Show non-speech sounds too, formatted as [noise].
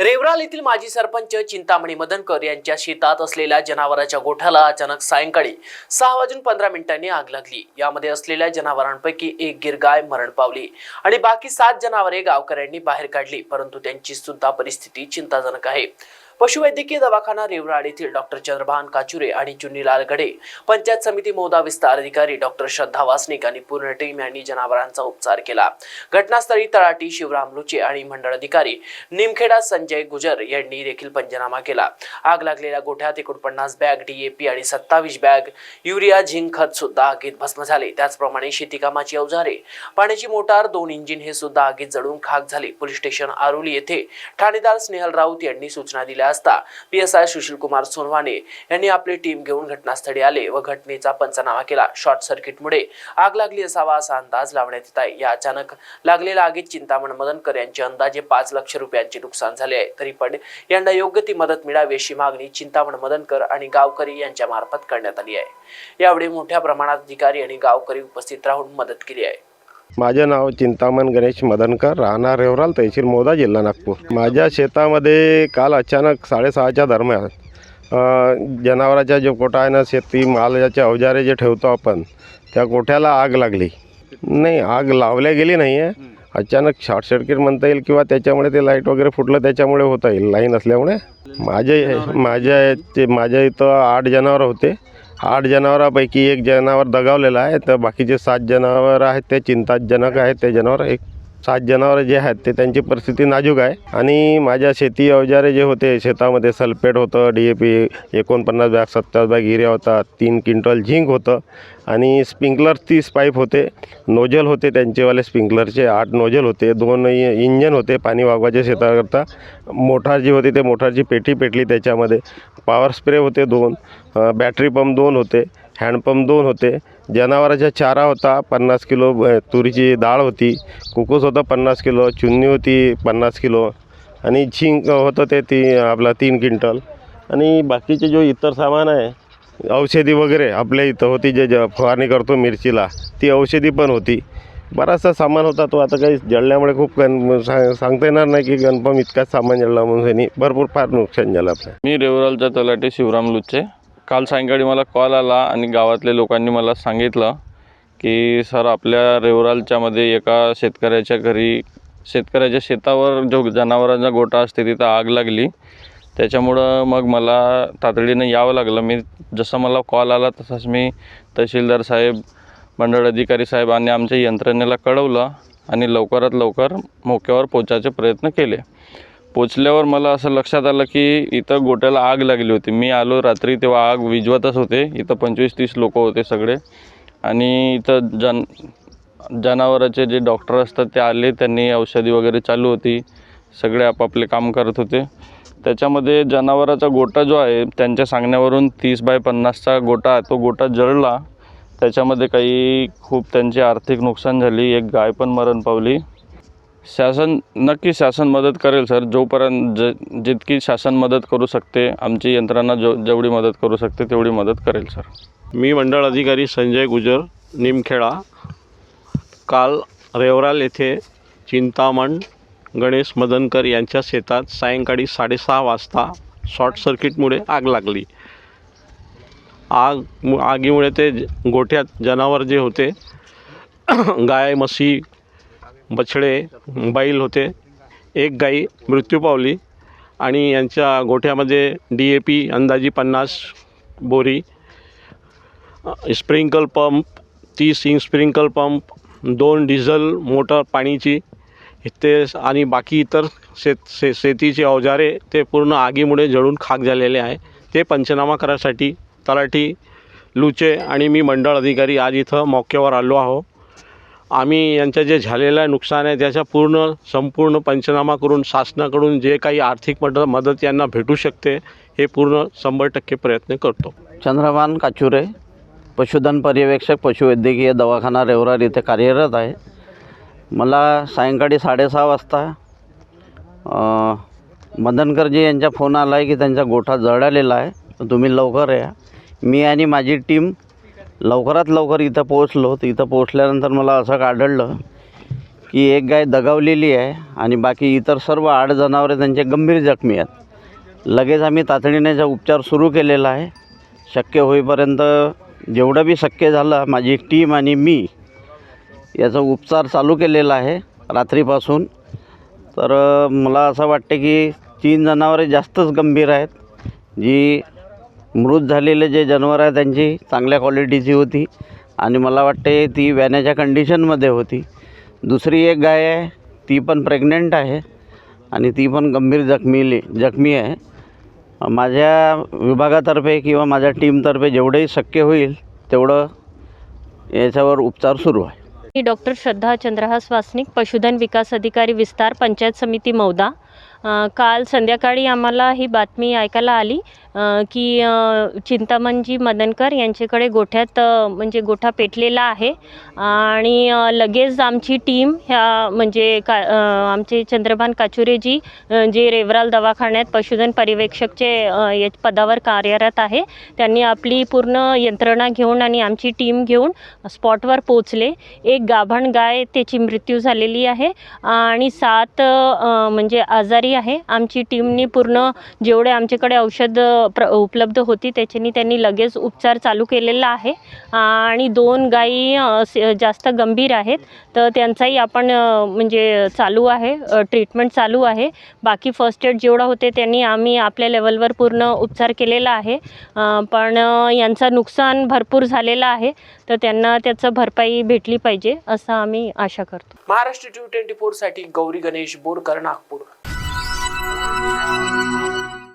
रेवराल येथील माजी सरपंच चिंतामणी मदनकर यांच्या शेतात असलेल्या जनावराच्या गोठ्याला अचानक सायंकाळी सहा वाजून पंधरा मिनिटांनी आग लागली. यामध्ये असलेल्या जनावरांपैकी एक गिरगाय मरण पावली आणि बाकी सात जनावरे गावकऱ्यांनी बाहेर काढली परंतु त्यांची सुद्धा परिस्थिती चिंताजनक आहे. पशुवैद्यकीय दवाखाना रेवराड येथील डॉक्टर चंद्रभान काचुरे आणि चुन्नीलाल गडे पंचायत समिती मोदा विस्तार अधिकारी डॉक्टर श्रद्धा वासनिक आणि पूर्ण टीम यांनी जनावरांचा उपचार केला. घटनास्थळी तळाटी शिवराम लुचे आणि मंडळ अधिकारी निमखेडा संजय गुजर यांनी देखील पंचनामा केला. आग लागलेल्या गोठ्यात एकोणपन्नास बॅग डीएपी आणि सत्तावीस बॅग युरिया झिंक खत सुद्धा आगीत भस्म झाले. त्याचप्रमाणे शेतीकामाची अवजारे पाण्याची मोटार दोन इंजिन हे सुद्धा आगीत जळून खाक झाले. पोलीस स्टेशन आरोली येथे ठाणेदार स्नेहल राऊत यांनी सूचना दिल्या. असता. P S I Sushilkumar Sonawane यांनी आपली टीम घेऊन घटनास्थळी आले व घटनेचा पंचनामा केला. शॉर्ट सर्किटमुळे आग लागली असावा असा अंदाज लावण्यात येत आहे. या अचानक लागलेल्या आगीत चिंतामण मदनकर यांचे अंदाजे पाच लक्ष रुपयांचे नुकसान झाले आहे. तरी पण यांना योग्य ती मदत मिळावी अशी मागणी चिंतामण मदनकर आणि गावकरी यांच्या मार्फत करण्यात आली आहे. यावेळी मोठ्या प्रमाणात अधिकारी आणि गावकरी उपस्थित राहून मदत केली आहे. माझे नाव चिंतामण गणेश मदनकर राहणार रेवराल तहसील मोदा जिल्हा नागपूर. माझ्या शेतामध्ये काल अचानक साडेसहाच्या दरम्यान जनावराच्या जनावराचा जो कोटा आहे ना शेती मालाचे अवजारे जे ठेवतो आपण त्या कोठ्याला आग लागली? नाही आग लावल्या गेली नाही आहे अचानक शॉर्ट सर्किट म्हणता येईल किंवा त्याच्यामुळे ते लाइट वगैरे फुटलं त्याच्यामुळे होता येईल. लाईन असल्यामुळे. माझे माझ्या ते माझ्या इथं आठ जनावरं होते. आठ जनावरांपैकी एक जनावर दगावलेलं आहे. तर बाकीचे सात जनावर आहेत ते चिंताजनक आहेत ते जनावर एक सात जनावरं जे आहेत ते त्यांची परिस्थिती नाजूक आहे. आणि माझ्या शेती अवजारे जे होते शेतामध्ये सल्फेट होतं डी ए पी एकोणपन्नास बॅग सत्तावीस बॅग हिऱ्या होता तीन क्विंटल झिंक होतं. आणि स्प्रिंकलर तीस पाईप होते नोजल होते त्यांचेवाले स्प्रिंकलरचे आठ नोजल होते दोन इंजन होते पाणी वागवायच्या शेताकरता. मोटार जी होती ते मोटारची पेटी पेटली त्याच्यामध्ये. पॉवर स्प्रे होते दोन बॅटरी पंप दोन होते हँडपंप दोन होते. जनावराचा चारा होता पन्नास किलो तुरीची डाळ होती कुकूस होतं पन्नास किलो चुन्नी होती पन्नास किलो आणि झिंक होतं ते ती आपला तीन क्विंटल. आणि बाकीचे जो इतर सामान आहे औषधी वगैरे आपल्या इथं होती जे ज फवारणी करतो मिरचीला ती औषधी पण होती. बराचसा सामान होता तो आता काही जळल्यामुळे खूप गण सांग सांगता येणार नाही की गणपम इतकाच सामान जळला म्हणून भरपूर फार नुकसान झालं आपलं. मी रेवरालचा तलाठी शिवराम लुच्चे. काल सायंकाळी मला कॉल आला आणि गावातल्या लोकांनी मला सांगितलं की सर आपल्या रेवरालच्यामध्ये एका शेतकऱ्याच्या घरी शेतकऱ्याच्या शेतावर जो जनावरांचा गोठा असते तिथं आग लागली. त्याच्यामुळं मग मला तातडीनं यावं लागलं. मी जसं मला कॉल आला तसंच मी तहसीलदार साहेब मंडळ अधिकारी साहेब आणि आमच्या यंत्रणेला कळवलं आणि लवकरात लवकर मोक्यावर पोचायचे प्रयत्न केले. पोचल्यावर मला असं लक्षात आलं की इथं गोट्याला आग लागली होती. मी आलो रात्री तेव्हा आग विजवतच होते. इथं पंचवीस तीस लोक होते सगळे. आणि इथं जन जनावराचे जे डॉक्टर असतात ते आले. त्यांनी औषधी वगैरे चालू होती. सगळे आपापले काम करत होते. त्याच्यामध्ये जनावराचा गोटा जो आहे त्यांच्या सांगण्यावरून तीस बाय पन्नासचा गोटा तो गोटा जळला. त्याच्यामध्ये काही खूप त्यांची आर्थिक नुकसान झाली. एक गाय पण मरण पावली. शासन नक्की शासन मदत करेल सर. जोपर्यंत ज जितकी शासन मदत करू शकते आमची यंत्रणा जो जेवढी मदत करू शकते तेवढी मदत करेल सर. मी मंडळ अधिकारी संजय गुजर निमखेडा काल रेवराल येथे चिंतामण गणेश मदनकर यांच्या शेतात सायंकाळी साडेसहा वाजता शॉर्ट सर्किटमुळे आग लागली. आग आगीमुळे ते गोठ्यात जनावर जे होते [clears throat] गाय म्हशी बछडे बैल होते. एक गाई मृत्यू पावली. आणि यांच्या गोठ्यामध्ये डी ए पी अंदाजी पन्नास बोरी स्प्रिंकल पंप तीस इंच स्प्रिंकल पंप दोन डिझल मोटर पाणीची ते आणि बाकी इतर शेत शे शेतीचे अवजारे ते पूर्ण आगीमुळे जळून खाक झालेले आहे. ते पंचनामा करायसाठी तलाठी लुचे आणि मी मंडळ अधिकारी आज इथं मौक्यावर आलो आहो. आम्ही यांचं जे झालेलं आहे नुकसान आहे त्याचा पूर्ण संपूर्ण पंचनामा करून शासनाकडून जे काही आर्थिक मद मदत यांना भेटू शकते हे पूर्ण शंभर टक्के प्रयत्न करतो. चंद्रभान काचुरे पशुधन पर्यवेक्षक पशुवैद्यकीय दवाखाना रेवरार इथे कार्यरत आहे. मला सायंकाळी साडेसहा वाजता मदनकरजी यांचा फोन आला आहे की त्यांचा गोठा जळालेला आहे. तर तुम्ही लवकर या. मी आणि माझी टीम लवकरात लवकर इथं पोहोचलो. तर इथं पोहोचल्यानंतर मला असं आढळलं की एक गाय दगावलेली आहे आणि बाकी इतर सर्व आठ जनावरे त्यांचे गंभीर जखमी आहेत. लगेच आम्ही तातडीनेचा उपचार सुरू केलेला आहे. शक्य होईपर्यंत जेवढं बी शक्य झालं माझी टीम आणि मी याचा उपचार चालू केलेला आहे रात्रीपासून. तर मला असं वाटते की तीन जनावरे जास्तच गंभीर आहेत जी मृत झालेले जे जनावर आहे त्यांची चांगल्या क्वालिटीची होती. आणि मला वाटते ती व्याण्याच्या कंडिशनमध्ये होती. दुसरी एक गाय आहे ती पण प्रेग्नंट आहे. आणि ती पण गंभीर जखमीली जखमी आहे. माझ्या विभागातर्फे किंवा माझ्या टीमतर्फे जेवढंही शक्य होईल तेवढं याच्यावर उपचार सुरू आहे. मी डॉक्टर श्रद्धा चंद्रहास वासनिक पशुधन विकास अधिकारी विस्तार पंचायत समिती मौदा. काल संध्याकाळी आम्हाला ही बातमी ऐकायला आली की चिंतामणजी मदनकर यांच्याकडे गोठ्यात म्हणजे गोठा पेटलेला आहे आणि लगेच आमची टीम ह्या म्हणजे का आमचे चंद्रभान काचुरेजी जे रेवराल दवाखान्यात पशुधन पर्यवेक्षकचे या पदावर कार्यरत आहे त्यांनी आपली पूर्ण यंत्रणा घेऊन आणि आमची टीम घेऊन स्पॉटवर पोचले एक गाभण गाय त्याची मृत्यू झालेली आहे आणि सात म्हणजे म्हणजे आजारी आहे. आमची टीमनी पूर्ण जेवढे आमच्याकडे औषध प्र उपलब्ध होती त्याच्यानी त्यांनी लगेच उपचार चालू केलेला आहे. आणि दोन गायी जास्त गंभीर आहेत. तर त्यांचाही आपण म्हणजे चालू आहे ट्रीटमेंट चालू आहे. बाकी फर्स्ट एड जेवढं होते त्यांनी आम्ही आपल्या लेवलवर पूर्ण उपचार केलेला आहे. पण यांचं नुकसान भरपूर झालेलं आहे. तर त्यांना त्याचं भरपाई भेटली पाहिजे असं आम्ही आशा करतो. महाराष्ट्र टू ट्वेंटी फोरसाठी गौरी गणेश बोरकर नागपूर. thank you